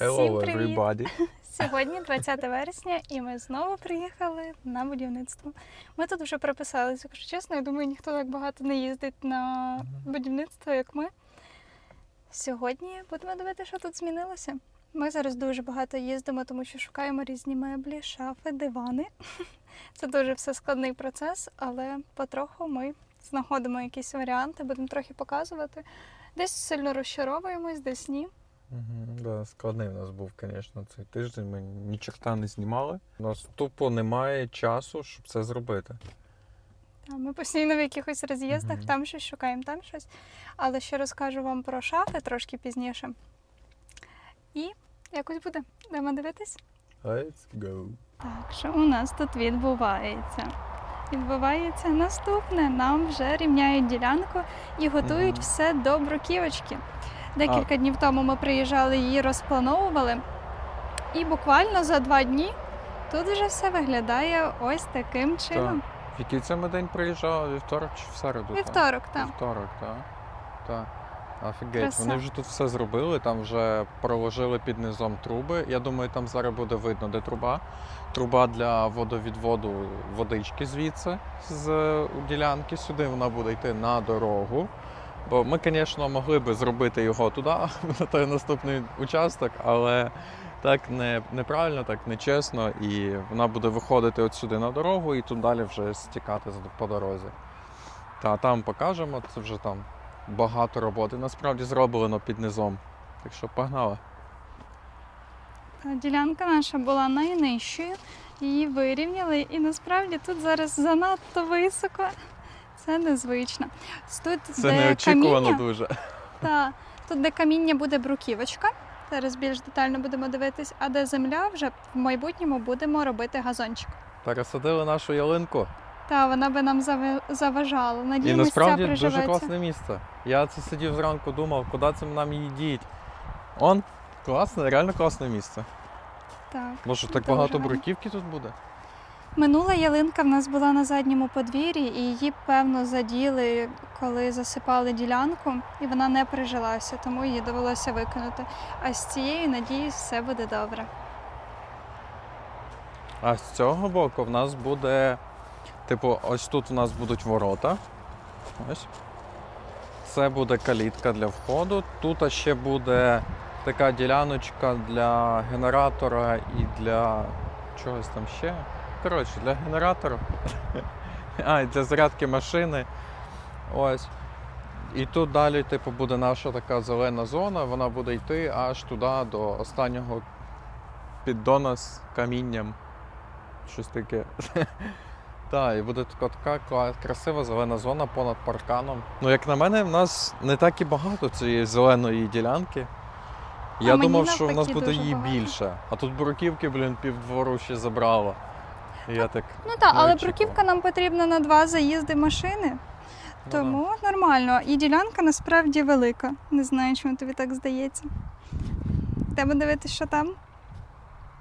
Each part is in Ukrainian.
Hello, привіт! everybody. Сьогодні 20 вересня, і ми знову приїхали на будівництво. Ми тут вже прописалися. Якщо чесно, я думаю, ніхто так багато не їздить на будівництво, як ми. Сьогодні будемо дивитися, що тут змінилося. Ми зараз дуже багато їздимо, тому що шукаємо різні меблі, шафи, дивани. Це дуже все складний процес, але потроху ми знаходимо якісь варіанти, будемо трохи показувати. Десь сильно розчаровуємось, десь ні. Да, складний у нас був, звісно, цей тиждень. Ми ні чорта не знімали. У нас тупо немає часу, щоб це зробити. Та, Ми постійно в якихось роз'їздах, Мгм. там щось шукаємо, там щось. Але ще розкажу вам про шафи трошки пізніше. І якось буде. Йдемо дивитись. Let's go. Так, що у нас тут відбувається? Відбувається наступне. Нам вже рівняють ділянку і готують Мгм. все до бруківочки. Декілька днів тому ми приїжджали, її розплановували. І буквально за два дні тут вже все виглядає ось таким чином. В який це ми день приїжджали? Вівторок чи в середу? Вівторок там. Вівторок, так. Так. Офігеть, Краса. вони вже тут все зробили, там вже проложили під низом труби. Я думаю, там зараз буде видно, де труба. Труба для водовідводу водички звідси з е, ділянки сюди. Вона буде йти на дорогу. Бо ми, звісно, могли би зробити його туди, на той наступний участок, але так не, неправильно, так нечесно. І вона буде виходити от сюди на дорогу і тут далі вже стікати по дорозі. Та там покажемо, це вже там багато роботи. Насправді зроблено під низом. Так що погнали. Ділянка наша була найнижчою, її вирівняли, і насправді тут зараз занадто високо. Це незвично. Тут, Це де неочікувано каміння, дуже. та, тут, де каміння буде бруківочка. Зараз більш детально будемо дивитись, а де земля вже в майбутньому будемо робити газончик. Пересадили нашу ялинку. Та вона би нам заважала. І насправді дуже класне місце. Я це сидів зранку, думав, куди це нам її діть. Он класне, реально класне місце. Так. Може, так багато бруківки тут буде? Минула ялинка в нас була на задньому подвір'ї, і її, певно, заділи, коли засипали ділянку, і вона не прижилася, тому її довелося викинути. А з цією, надіюсь, все буде добре. А з цього боку в нас буде, типу, ось тут у нас будуть ворота. Ось. Це буде калітка для входу. Тут ще буде така діляночка для генератора і для чогось там ще. Коротше, для генератора. А, і для зарядки машини. Ось. І тут далі, типу, буде наша така зелена зона, вона буде йти аж туди до останнього піддона з камінням. Щось таке. Так, і буде така, така красива зелена зона понад парканом. Ну, як на мене, в нас не так і багато цієї зеленої ділянки. Я мені думав, що в нас буде її багато. більше. А тут бурківки, блін, півдвору ще забрала. Я так. Ну так, але очікував. бруківка нам потрібна на два заїзди машини, ну тому нормально. І ділянка насправді велика. Не знаю, чому тобі так здається. Треба дивитися, що там.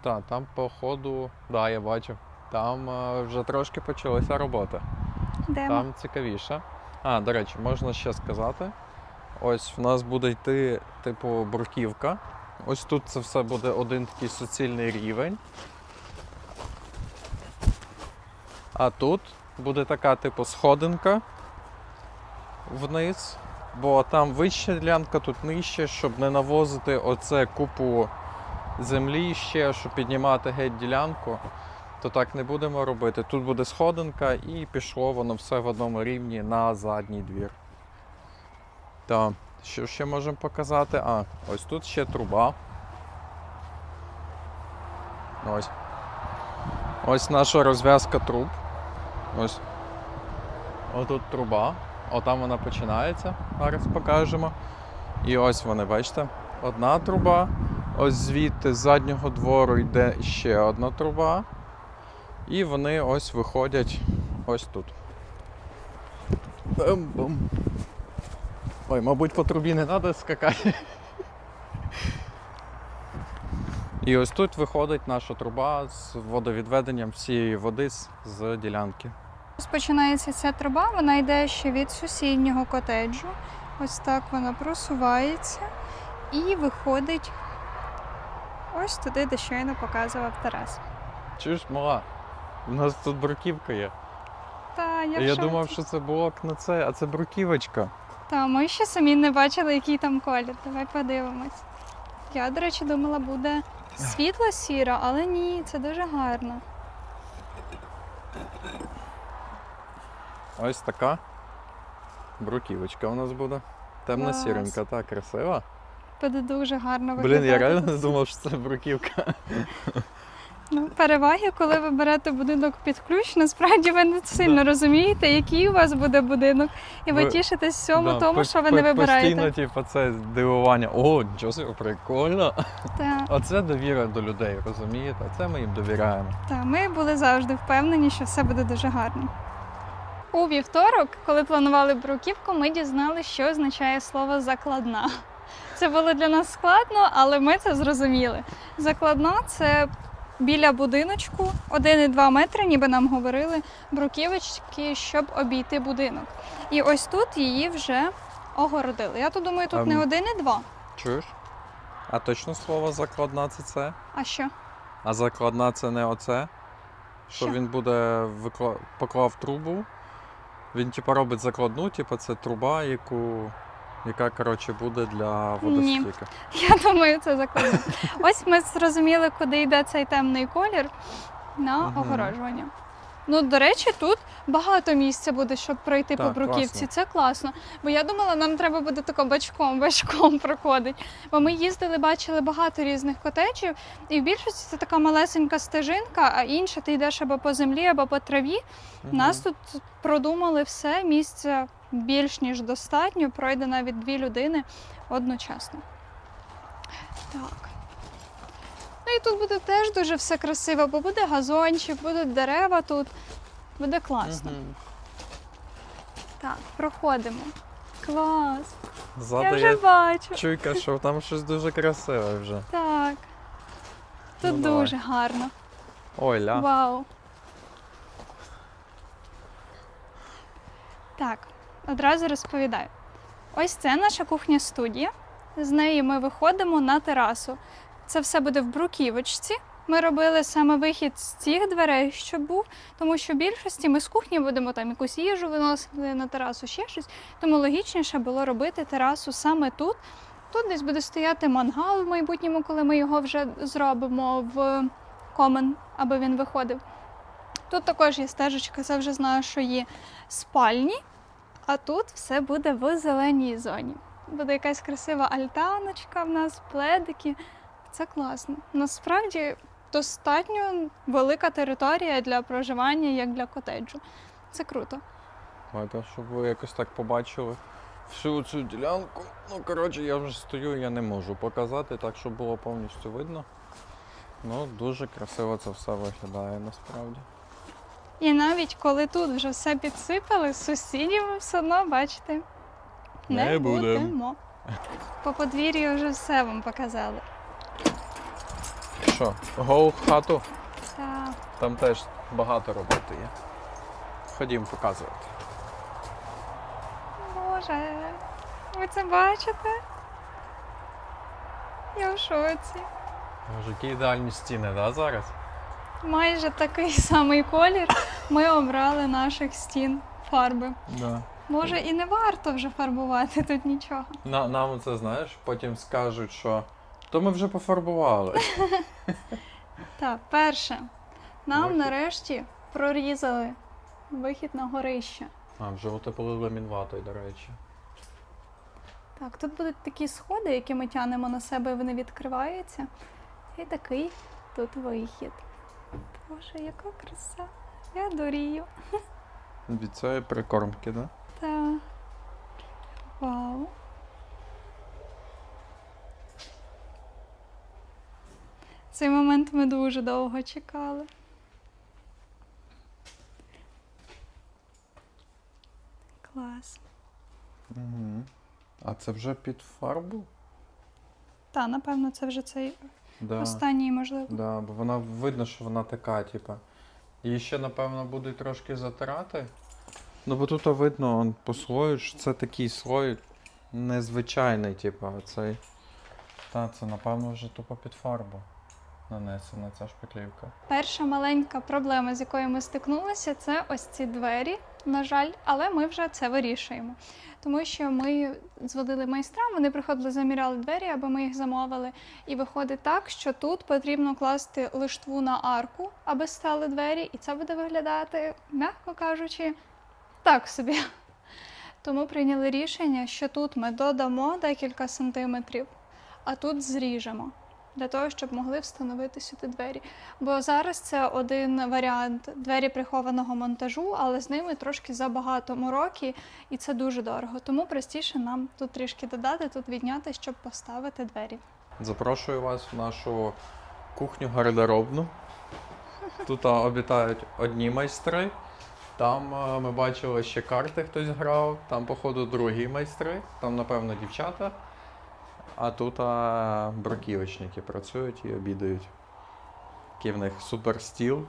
Так, там по ходу, да, я бачу. Там е, вже трошки почалася робота. Йдемо. Там цікавіше. А, до речі, можна ще сказати. Ось в нас буде йти, типу, бруківка. Ось тут це все буде один такий суцільний рівень. А тут буде така, типу, сходинка вниз, бо там вища ділянка, тут нижче, щоб не навозити оце купу землі ще, щоб піднімати геть ділянку то так не будемо робити. Тут буде сходинка і пішло воно все в одному рівні на задній двір. Так, що ще можемо показати? А, ось тут ще труба. Ось. Ось наша розв'язка труб. Ось. Отут труба. Отам вона починається. Зараз покажемо. І ось вони, бачите? Одна труба. Ось звідти з заднього двору йде ще одна труба. І вони ось виходять ось тут. Бум-бум. Ой, мабуть, по трубі не треба скакати. І ось тут виходить наша труба з водовідведенням всієї води з, ділянки. Розпочинається ця труба, вона йде ще від сусіднього котеджу. Ось так вона просувається і виходить ось туди, де щойно показував Тарас. Чуєш, мала? У нас тут бруківка є. Та, я, я думав, що це блок на це, а це бруківочка. Та, ми ще самі не бачили, який там колір. Давай подивимось. Я, до речі, думала, буде світло сіра, але ні, це дуже гарно. Ось така бруківочка у нас буде. Клас. сіренька, так, красива. Буде дуже гарно Блін, я реально не думав, що це бруківка. Ну, переваги, коли ви берете будинок під ключ, насправді ви не сильно розумієте, який у вас буде будинок, і ви, Ви- тішитесь всьому Да, тому, що ви не вибираєте. Постійно, типу, це дивування. О, собі, прикольно. Та, Оце довіра до людей, розумієте? Це ми їм довіряємо. та, ми були завжди впевнені, що все буде дуже гарно. У вівторок, коли планували бруківку, ми дізналися, що означає слово закладна. Це було для нас складно, але ми це зрозуміли. Закладна це біля будиночку 1,2 метри, ніби нам говорили, бруківочки, щоб обійти будинок. І ось тут її вже огородили. Я то думаю, тут Ем. не 1,2. Чуєш? А точно слово закладна це це? А що? А закладна це не оце? Що Що? він буде викла... поклав трубу. Він типу робить закладну, типу це труба, яку. яка коротше буде для Ні. Я думаю, це закладно. Ось ми зрозуміли, куди йде цей темний колір на угу. огороджування. Ну, до речі, тут багато місця буде, щоб пройти по бруківці. класно. Це класно. Бо я думала, нам треба буде тако бачком, бачком проходити. Бо ми їздили, бачили багато різних котеджів, і в більшості це така малесенька стежинка, а інша ти йдеш або по землі, або по траві. Мгм. Нас тут продумали все, місця більш ніж достатньо, пройде навіть дві людини одночасно. Так. Ну і тут буде теж дуже все красиво, бо буде газончик, будуть дерева тут. Буде класно. Мгм. Так, проходимо. Клас. Ззаду Я є вже бачу. чуйка, що там щось дуже красиве вже. Так. Тут Ну, давай. дуже гарно. Ой, ля. Вау. Так, одразу розповідаю. Ось це наша кухня-студія. З неї ми виходимо на терасу. Це все буде в бруківочці. Ми робили саме вихід з цих дверей, що був, тому що в більшості ми з кухні будемо там якусь їжу виносити на терасу, ще щось. Тому логічніше було робити терасу саме тут. Тут десь буде стояти мангал в майбутньому, коли ми його вже зробимо в комен, аби він виходив. Тут також є стежечка, це вже знаю, що є спальні, а тут все буде в зеленій зоні. Буде якась красива альтаночка в нас, пледики. Це класно. Насправді достатньо велика територія для проживання, як для котеджу. Це круто. Давайте, щоб ви якось так побачили всю цю ділянку. Ну, коротше, я вже стою, я не можу показати так, щоб було повністю видно. Ну, дуже красиво це все виглядає насправді. І навіть коли тут вже все підсипали, сусідів ми все одно, бачите, не, Не будем. будемо. По подвір'ю вже все вам показали. Що, гоу в хату? Так. Там теж багато роботи є. Ходім показувати. Боже, ви це бачите? Я в шоці. Може, які ідеальні стіни, да, зараз? Майже такий самий колір ми обрали наших стін фарби. Да. Може, і не варто вже фарбувати тут нічого. На, нам це знаєш, потім скажуть, що то ми вже пофарбували. Так, перше, нам Вихід. нарешті прорізали вихід на горище. А, вже утеплили мінватою, до речі. Так, тут будуть такі сходи, які ми тянемо на себе, і вони відкриваються. І такий тут вихід. Боже, яка краса! Я дурію. Від цієї прикормки, да? Та. Вау. Цей момент ми дуже довго чекали. Клас. Угу. А це вже під фарбу? Та, напевно, це вже цей Да. останній, можливо. Да, бо вона видно, що вона така, типа. Її ще, напевно, будуть трошки затирати. Ну, бо тут видно, он, по слою, що це такий слой незвичайний, типа, цей. Та, це, напевно, вже тупо під фарбу. Нанесена ця шпаклівка. Перша маленька проблема, з якою ми стикнулися, це ось ці двері, на жаль, але ми вже це вирішуємо. Тому що ми зводили майстрам, вони приходили, заміряли двері, аби ми їх замовили. І виходить так, що тут потрібно класти лиштву на арку, аби стали двері, і це буде виглядати, м'яко кажучи, так собі. Тому прийняли рішення, що тут ми додамо декілька сантиметрів, а тут зріжемо для того, щоб могли встановити сюди двері. Бо зараз це один варіант двері прихованого монтажу, але з ними трошки забагато мороки, і це дуже дорого. Тому простіше нам тут трішки додати, тут відняти, щоб поставити двері. Запрошую вас в нашу кухню гардеробну. Тут обітають одні майстри. Там ми бачили ще карти хтось грав, там, походу, другі майстри, там, напевно, дівчата. А тут а, бруківочники працюють і обідають. Такий в них супер стіл.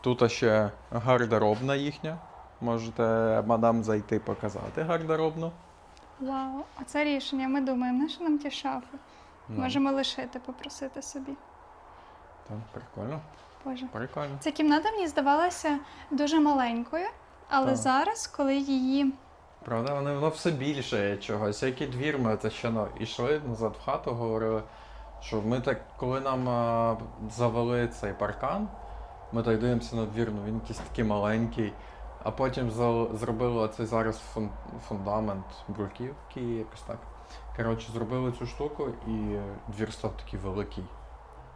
Тут а, ще гардеробна їхня. Можете мадам зайти показати гардеробну. Вау, оце рішення. Ми думаємо, на що нам ті шафи? Ну, Можемо лишити, попросити собі. Так, прикольно, Боже. прикольно. Ця кімната мені здавалася дуже маленькою, але Так. зараз, коли її Правда, воно, воно все більше чогось. Який двір ми це ще ну, йшли назад в хату, говорили, що ми так, коли нам а, завели цей паркан, ми так дивимося на двір, ну він якийсь такий маленький. А потім зробили оцей зараз фун- фундамент бруківки, якось так. Коротше, зробили цю штуку і двір став такий великий.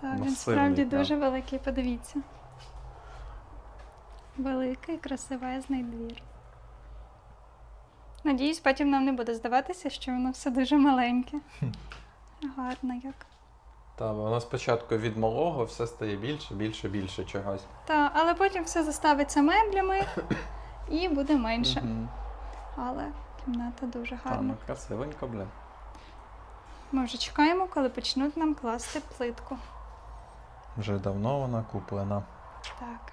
Так, він справді да. дуже великий, подивіться. Великий, красивезний двір. Надіюсь, потім нам не буде здаватися, що воно все дуже маленьке. Гарно як. Та воно спочатку від малого все стає більше, більше, більше чогось. Та, але потім все заставиться меблями і буде менше. Мгм. Але кімната дуже Та, гарна. ну красивенько, блін. Ми вже чекаємо, коли почнуть нам класти плитку. Вже давно вона куплена. Так.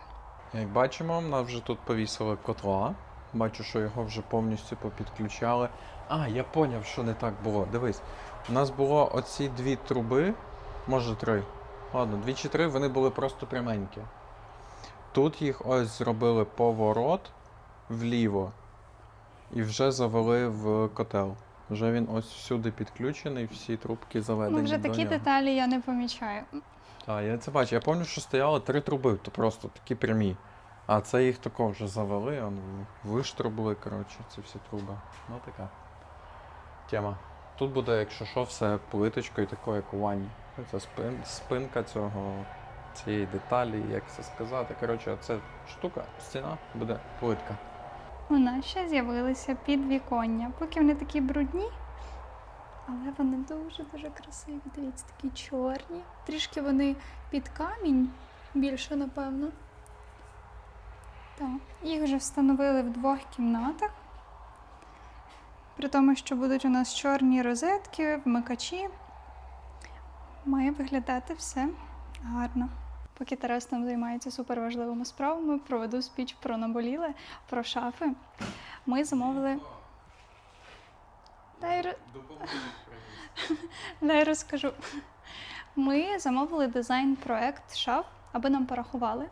Як бачимо, нас вже тут повісили котла. Бачу, що його вже повністю попідключали. А, я поняв, що не так було. Дивись, у нас було оці дві труби, може три. Ладно, дві чи три, вони були просто пряменькі. Тут їх ось зробили поворот вліво і вже завели в котел. Вже він ось всюди підключений, всі трубки заведені. Ну, вже до такі нього. деталі я не помічаю. Так, я це бачу. Я пам'ятаю, що стояли три труби, то просто такі прямі. А це їх такого вже завели, он виштрубили, коротше, ці всі труби. Ну така тема. Тут буде, якщо що, все плиточкою такою, як у ванні. Це спин, спинка цього, цієї деталі, як це сказати. Коротше, це штука, стіна буде плитка. У нас ще з'явилися підвіконня. Поки вони такі брудні, але вони дуже-дуже красиві. Дивіться, такі чорні. Трішки вони під камінь більше, напевно. Так. Їх вже встановили в двох кімнатах. При тому, що будуть у нас чорні розетки, вмикачі. Має виглядати все гарно. Поки Тарас там займається суперважливими справами, проведу спіч про наболіле, про шафи. Ми замовили. Дай, Дай розкажу. Ми замовили дизайн-проект шаф, аби нам порахували.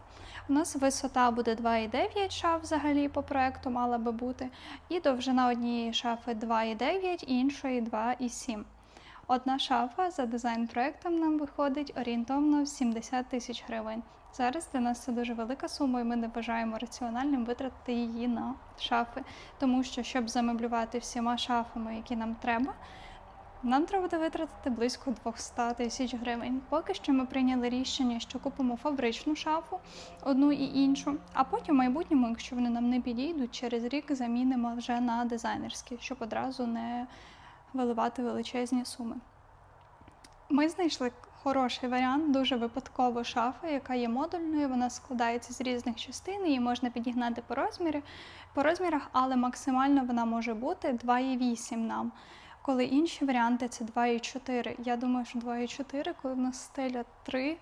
У нас висота буде 2,9 шаф взагалі по проекту мала би бути, і довжина однієї шафи 2,9, іншої 2,7. Одна шафа за дизайн-проектом нам виходить орієнтовно в 70 тисяч гривень. Зараз для нас це дуже велика сума, і ми не вважаємо раціональним витратити її на шафи, тому що щоб замеблювати всіма шафами, які нам треба, нам треба буде витратити близько 200 тисяч гривень. Поки що ми прийняли рішення, що купимо фабричну шафу, одну і іншу, а потім в майбутньому, якщо вони нам не підійдуть, через рік замінимо вже на дизайнерські, щоб одразу не виливати величезні суми. Ми знайшли хороший варіант, дуже випадково шафа, яка є модульною. Вона складається з різних частин, її можна підігнати по розмірі, по розмірах, але максимально вона може бути 2,8 нам. Коли інші варіанти це 2,4. Я думаю, що 2,4, коли в нас стеля 3,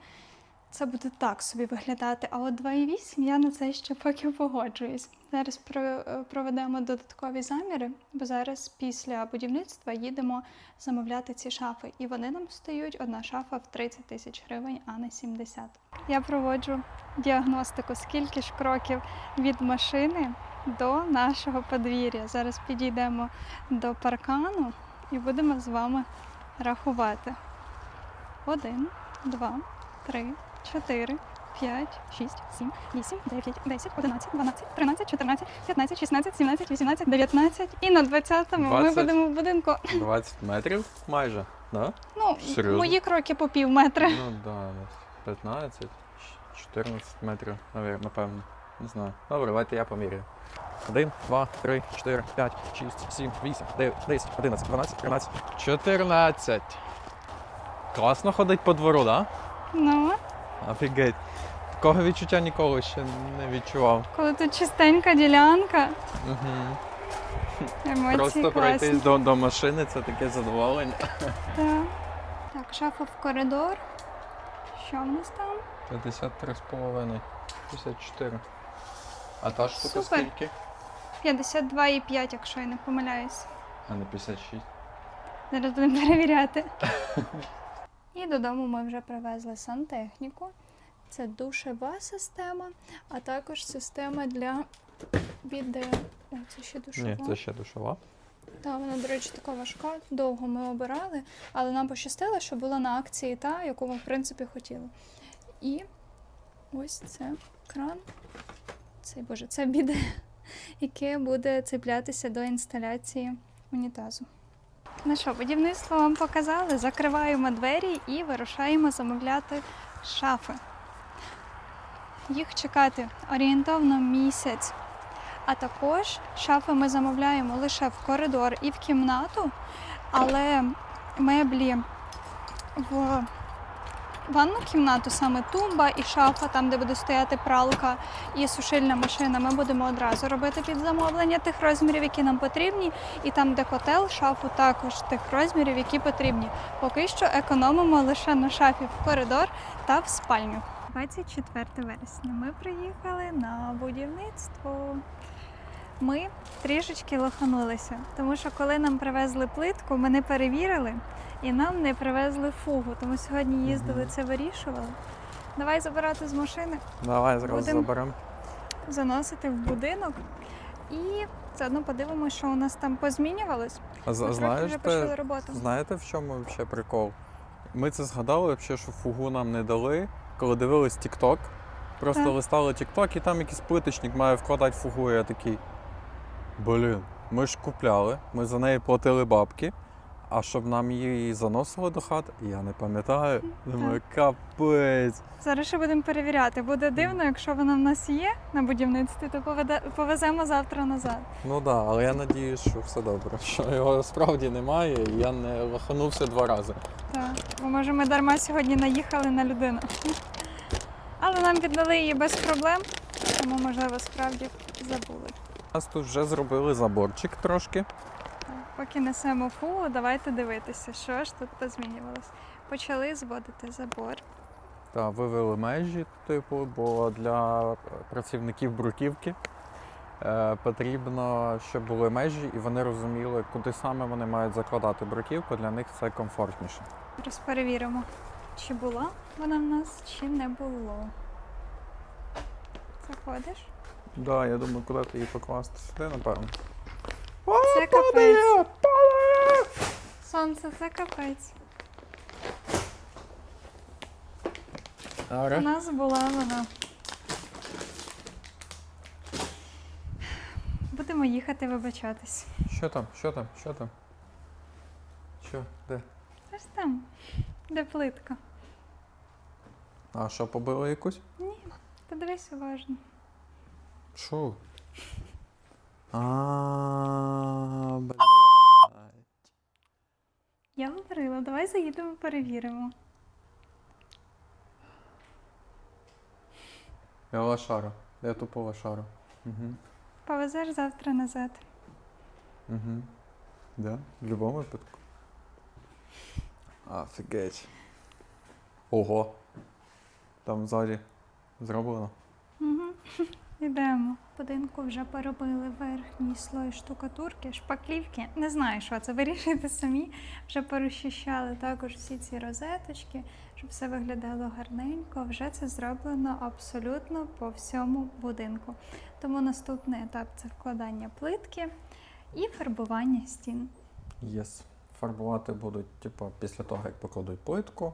це буде так собі виглядати. А от 2,8 я на це ще поки погоджуюсь. Зараз е, проведемо додаткові заміри, бо зараз після будівництва їдемо замовляти ці шафи. І вони нам стають одна шафа в 30 тисяч гривень, а не 70. Я проводжу діагностику, скільки ж кроків від машини до нашого подвір'я. Зараз підійдемо до паркану і будемо з вами рахувати. Один, два, три, чотири, п'ять, шість, сім, вісім, дев'ять, десять, одинадцять, дванадцять, тринадцять, чотирнадцять, п'ятнадцять, шістнадцять, сімнадцять, вісімнадцять, дев'ятнадцять. І на двадцятому ми 20. будемо в будинку. 20 метрів майже, да? Ну, Серйозно? мої кроки по пів метра. Ну да, десь 15, 14 метрів, напевно. Не знаю. Добре, давайте я поміряю. 1, 2, 3, 4, 5, 6, 7, 8, 9, 10, 11, 12, 13, 14. Класно ходить по двору, да? Ну, Офігеть. Такого відчуття ніколи ще не відчував. коли тут чистенька ділянка, Угу. емоції Просто класні. пройтись до, до машини це таке задоволення. Так. так, шафа в коридор. Що в нас там? 53,5, 54. А та штука Супер. скільки? 52,5, якщо я не помиляюсь. А не 56. Зараз будемо перевіряти. І додому ми вже привезли сантехніку. Це душева система, а також система для від. О, це ще душова. Ні, це ще душова. Так, вона, до речі, така важка. Довго ми обирали, але нам пощастило, що була на акції та, яку ми, в принципі, хотіли. І ось це кран. Цей боже, це біде, яке буде цеплятися до інсталяції унітазу. Ну що, будівництво вам показали. Закриваємо двері і вирушаємо замовляти шафи. Їх чекати орієнтовно місяць. А також шафи ми замовляємо лише в коридор і в кімнату, але меблі в ванну кімнату, саме тумба і шафа, там, де буде стояти пралка і сушильна машина, ми будемо одразу робити під замовлення тих розмірів, які нам потрібні. І там, де котел, шафу також тих розмірів, які потрібні. Поки що економимо лише на шафі в коридор та в спальню. 24 вересня ми приїхали на будівництво. Ми трішечки лоханулися, тому що коли нам привезли плитку, ми не перевірили і нам не привезли фугу. Тому сьогодні їздили, це вирішували. Давай забирати з машини, Давай зараз Будем. заберемо. заносити в будинок і заодно подивимося, що у нас там позмінювалось. А Ми знаєш, вже почали роботу. знаєте, в чому взагалі прикол? Ми це згадали, взагалі, що фугу нам не дали, коли дивились TikTok. Просто Так. листали TikTok і там якийсь плиточник має вкладати фугу. І я такий. Блін, ми ж купляли, ми за неї платили бабки. А щоб нам її заносили до хат, я не пам'ятаю. Думаю, капець. Зараз ще будемо перевіряти. Буде дивно, якщо вона в нас є на будівництві, то поведе- повеземо завтра назад. Ну так, да, але я надіюсь, що все добре. Що його справді немає, і я не лоханувся два рази. Так, бо може ми дарма сьогодні наїхали на людину. Але нам віддали її без проблем, тому можливо справді забули. У нас тут вже зробили заборчик трошки. Поки несемо фугу, давайте дивитися, що ж тут позмінювалось. Почали зводити забор. Та вивели межі, типу, бо для працівників бруківки е, потрібно, щоб були межі, і вони розуміли, куди саме вони мають закладати бруківку. Для них це комфортніше. Зараз перевіримо, чи була вона в нас, чи не було. Заходиш? Так, да, я думаю, куди ти її покласти сюди, напевно. Це капець. Сонце, це капець. У Добре. нас була вона. Будемо їхати вибачатись. Що там? Що там? Що там? Що? Де? Ось там, де плитка. А що, побили якусь? Ні, подивись уважно. Що? А, блядь. Я говорила, давай заїдемо, перевіримо. Я лошара. Я тупо лошара. Угу. Повезеш завтра назад. Угу. Да, в будь-якому випадку. Офігеть. Ого. Там ззаді зроблено. Угу. Ідемо. В будинку вже поробили верхній слой штукатурки, шпаклівки. Не знаю, що це вирішуйте самі. Вже порозчищали також всі ці розеточки, щоб все виглядало гарненько. Вже це зроблено абсолютно по всьому будинку. Тому наступний етап це вкладання плитки і фарбування стін. Єс. Фарбувати будуть, типу, після того, як покладуть плитку.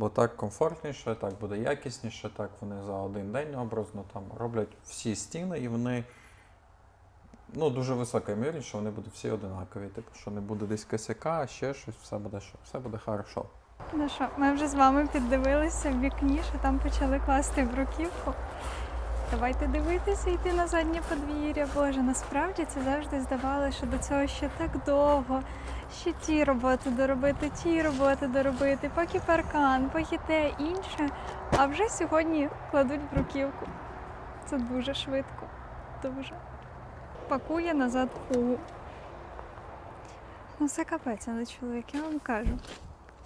Бо так комфортніше, так буде якісніше, так вони за один день образно там роблять всі стіни, і вони ну, дуже висока ймовірність, що вони будуть всі одинакові. Типу, що не буде десь косяка, ще щось, все буде, що- все буде хорошо. Ну що, ми вже з вами піддивилися в вікні, що там почали класти бруківку. Давайте дивитися, йти на заднє подвір'я. Боже, насправді це завжди здавалося, що до цього ще так довго. Ще ті роботи доробити, ті роботи доробити, поки паркан, поки те інше. А вже сьогодні кладуть бруківку. Це дуже швидко. Дуже. Пакує назад фугу. Ну це капець, але чоловік, я вам кажу.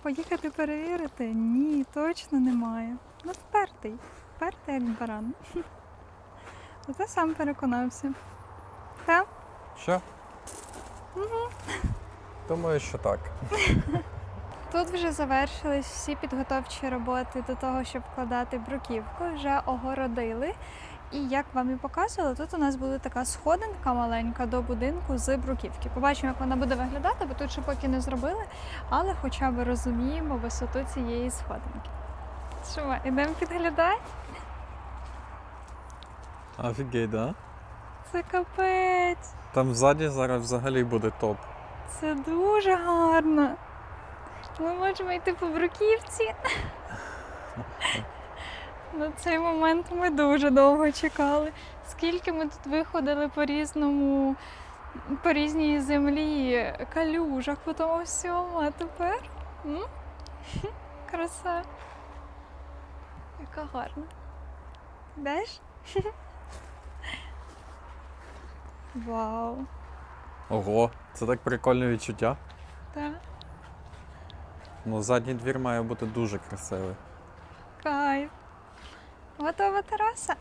Поїхати перевірити? Ні, точно немає. Ну, впертий. Впертий як баран. Оце сам переконався. Та? Що? Думаю, що так. Тут вже завершились всі підготовчі роботи до того, щоб вкладати бруківку. Вже огородили. І як вам і показували, тут у нас буде така сходинка маленька до будинку з бруківки. Побачимо, як вона буде виглядати, бо тут ще поки не зробили, але хоча б розуміємо висоту цієї сходинки. Що, ми, ідемо підглядати? Офігеть, да? Це капець. Там ззаді зараз взагалі буде топ. Це дуже гарно. Ми можемо йти по бруківці. На цей момент ми дуже довго чекали. Скільки ми тут виходили по різному, по різній землі, калюжах, по тому всьому, а тепер м? краса. Яка гарна. Йдеш? Вау. Ого, це так прикольне відчуття. Так. Ну, задній двір має бути дуже красивий. Кайф. Готова тераса.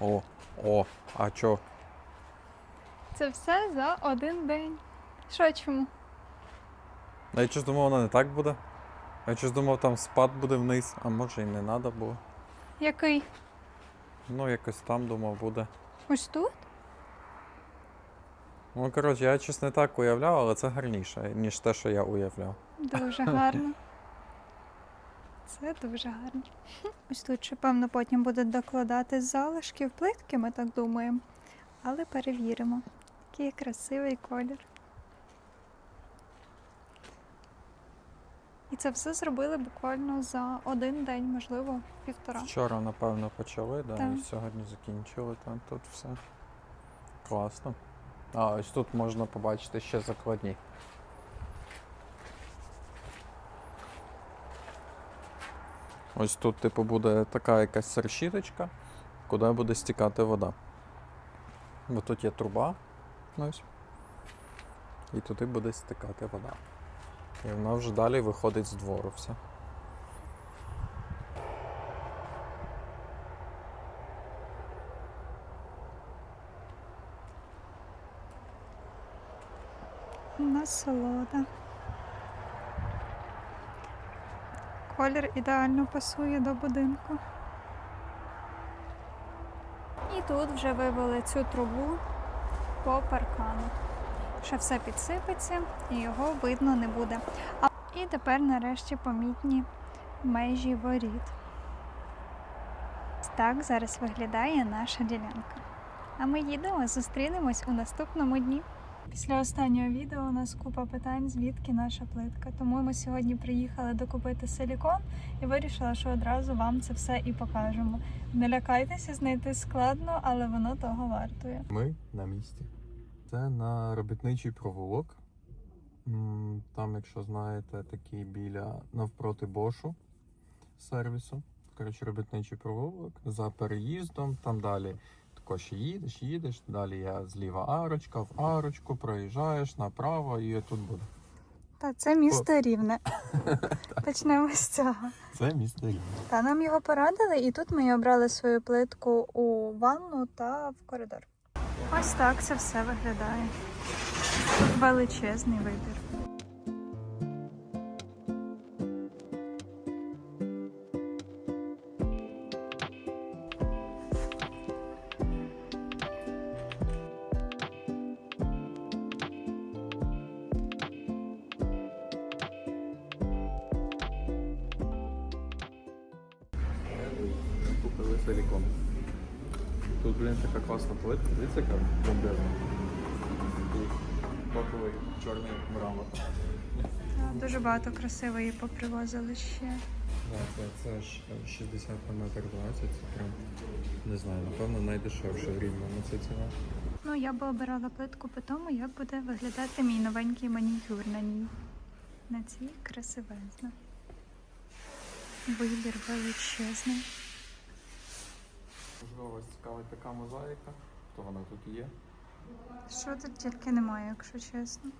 О, о, а чо? Це все за один день. Що чому? А я щось думав, воно не так буде. Я щось думав, там спад буде вниз, а може і не треба було. Який? Ну, якось там думав буде. Ось тут? Ну, коротше, я щось не так уявляв, але це гарніше, ніж те, що я уявляв. Дуже гарно. Це дуже гарно. Ось тут ще, певно, потім будуть докладати залишків плитки, ми так думаємо. Але перевіримо. Який красивий колір. І це все зробили буквально за один день, можливо, півтора. Вчора, напевно, почали, да, Так. і сьогодні закінчили там тут все. Класно. А, ось тут можна побачити ще закладні. Ось тут, типу, буде така якась решіточка, куди буде стікати вода. Бо тут є труба. Ось. І туди буде стікати вода. І вона вже далі виходить з двору все. Насолода. Колір ідеально пасує до будинку. І тут вже вивели цю трубу по паркану. Ще все підсипеться і його видно не буде. І тепер нарешті помітні межі воріт. Так зараз виглядає наша ділянка. А ми їдемо, зустрінемось у наступному дні. Після останнього відео у нас купа питань, звідки наша плитка. Тому ми сьогодні приїхали докупити силікон і вирішила, що одразу вам це все і покажемо. Не лякайтеся, знайти складно, але воно того вартує. Ми на місці. Це на робітничий провулок. Там, якщо знаєте, такий біля навпроти Бошу сервісу. Коротше, робітничий провулок за переїздом. Там далі також їдеш, їдеш. Далі є зліва арочка, в арочку проїжджаєш направо і тут буде. Та це місто рівне. Почнемо з цього. Це місто Рівне. Та нам його порадили, і тут ми обрали свою плитку у ванну та в коридор. Ось так це все виглядає. Тут величезний вибір. Силікон. Тут, блін, така класна плитка. Дивіться, яка бомбезна. Тут боковий чорний мрамор. Дуже багато красивої попривозили ще. Да, це, це ж 60 на метр 20, це прям, не знаю, напевно, найдешевше в Рівному це ціна. Ну, я би обирала плитку по тому, як буде виглядати мій новенький манікюр на ній. На цій красивезна. Вибір величезний. Вас цікавить така мозаїка, то вона тут є. Що тут тільки немає, якщо чесно.